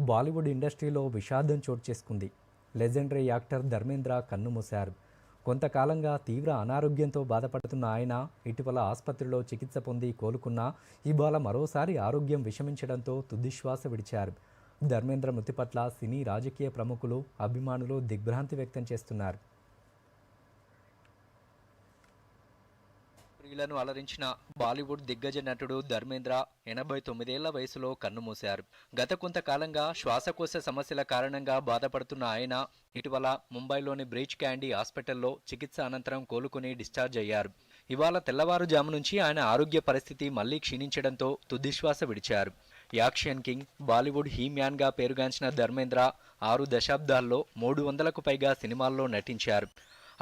బాలీవుడ్ ఇండస్ట్రీలో విషాదం చోటు చేసుకుంది. లెజెండరీ యాక్టర్ ధర్మేంద్ర కన్నుమూశారు. కొంతకాలంగా తీవ్ర అనారోగ్యంతో బాధపడుతున్న ఆయన ఇటీవల ఆసుపత్రిలో చికిత్స పొంది కోలుకున్నా ఇవాళ మరోసారి ఆరోగ్యం విషమించడంతో తుదిశ్వాస విడిచారు. ధర్మేంద్ర మృతి పట్ల సినీ రాజకీయ ప్రముఖులు అభిమానులు దిగ్భ్రాంతి వ్యక్తం చేస్తున్నారు. ప్రియులను అలరించిన బాలీవుడ్ దిగ్గజ నటుడు ధర్మేంద్ర ఎనభై తొమ్మిదేళ్ళ వయసులో కన్నుమూశారు గత కొంతకాలంగా శ్వాసకోశ సమస్యల కారణంగా బాధపడుతున్న ఆయన ఇటీవల ముంబైలోని బ్రీచ్ క్యాండీ హాస్పిటల్లో చికిత్స అనంతరం కోలుకుని డిశ్చార్జ్ అయ్యారు. ఇవాళ తెల్లవారుజాము నుంచి ఆయన ఆరోగ్య పరిస్థితి మళ్ళీ క్షీణించడంతో తుదిశ్వాస విడిచారు. యాక్షన్ కింగ్ బాలీవుడ్ హీమ్యాన్గా పేరుగాంచిన ధర్మేంద్ర ఆరు దశాబ్దాల్లో మూడు వందలకు పైగా సినిమాల్లో నటించారు.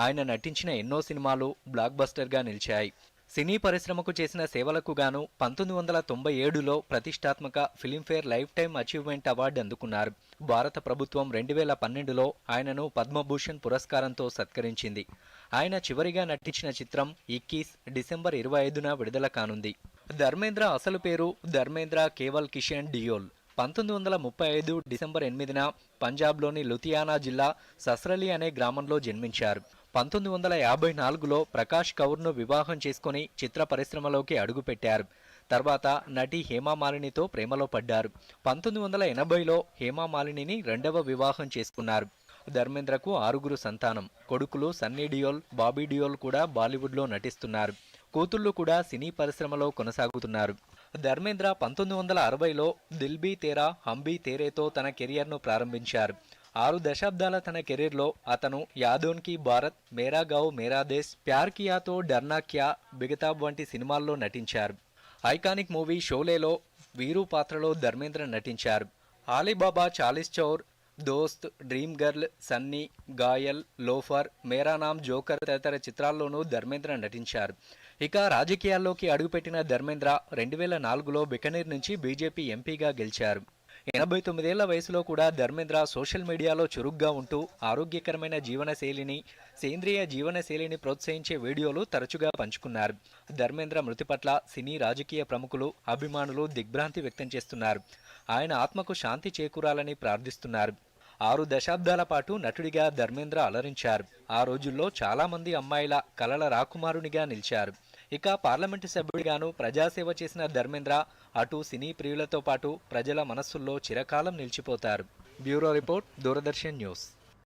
ఆయన నటించిన ఎన్నో సినిమాలు బ్లాక్ బస్టర్గా నిలిచాయి. సినీ పరిశ్రమకు చేసిన సేవలకు గాను పంతొమ్మిది వందల తొంభై ఏడులో ప్రతిష్టాత్మక Filmfare life time achievement award అందుకున్నారు. భారత ప్రభుత్వం రెండు వేల పన్నెండులో ఆయనను పద్మభూషణ్ పురస్కారంతో సత్కరించింది. ఆయన చివరిగా నటించిన చిత్రం ఇక్కీస్ డిసెంబర్ ఇరవై ఐదున విడుదల కానుంది. ధర్మేంద్ర అసలు పేరు ధర్మేంద్ర కేవల్ కిషన్ డియోల్. పంతొమ్మిది వందల ముప్పై ఐదు డిసెంబర్ ఎనిమిదిన పంజాబ్లోని లుథియానా జిల్లా సస్రలి అనే గ్రామంలో జన్మించారు. పంతొమ్మిది వందల యాభై నాలుగులో ప్రకాష్ కౌర్ను వివాహం చేసుకుని చిత్ర పరిశ్రమలోకి అడుగుపెట్టారు. తర్వాత నటి హేమామాలినితో ప్రేమలో పడ్డారు. పంతొమ్మిది వందల ఎనభైలో హేమామాలినిని రెండవ వివాహం చేసుకున్నారు. ధర్మేంద్రకు ఆరుగురు సంతానం. కొడుకులు సన్నీ డియోల్ బాబీ డియోల్ కూడా బాలీవుడ్లో నటిస్తున్నారు. కూతుళ్ళు కూడా సినీ పరిశ్రమలో కొనసాగుతున్నారు. ధర్మేంద్ర పంతొమ్మిది వందల అరవైలో దిల్బీ తేరా హంబీ తేరేతో తన కెరియర్ను ప్రారంభించారు. ఆరు దశాబ్దాల తన కెరీర్లో అతను యాదోన్కి భారత్ మేరా గావ్ మేరా దేశ్ ప్యార్ కియాతో డర్నా క్యా బిగతాబ్ వంటి సినిమాల్లో నటించారు. ఐకానిక్ మూవీ షోలేలో వీరు పాత్రలో ధర్మేంద్ర నటించారు. Alibaba Chalis Chor Dost Dream Girl Sunny Ghayal Loafer Mera Naam Joker తదితర చిత్రాల్లోనూ ధర్మేంద్ర నటించారు. ఇక రాజకీయాల్లోకి అడుగుపెట్టిన ధర్మేంద్ర రెండు వేల నాలుగులో బికనీర్ నుంచి బీజేపీ ఎంపీగా గెలిచారు. ఎనభై తొమ్మిదేళ్ళ వయసులో కూడా ధర్మేంద్ర సోషల్ మీడియాలో చురుగ్గా ఉంటూ ఆరోగ్యకరమైన జీవనశైలిని సేంద్రియ జీవనశైలిని ప్రోత్సహించే వీడియోలు తరచుగా పంచుకున్నారు. ధర్మేంద్ర మృతి పట్ల సినీ రాజకీయ ప్రముఖులు అభిమానులు దిగ్భ్రాంతి వ్యక్తం చేస్తున్నారు. ఆయన ఆత్మకు శాంతి చేకూరాలని ప్రార్థిస్తున్నారు. ఆరు దశాబ్దాల పాటు నటుడిగా ధర్మేంద్ర అలరించారు. ఆ రోజుల్లో చాలామంది అమ్మాయిల కలల రాకుమారునిగా నిలిచారు. ఇక పార్లమెంటు సభ్యుడిగాను ప్రజాసేవ చేసిన ధర్మేంద్ర అటు సినీ ప్రియులతో పాటు ప్రజల మనస్సుల్లో చిరకాలం నిలిచిపోతారు. Bureau report Doordarshan news.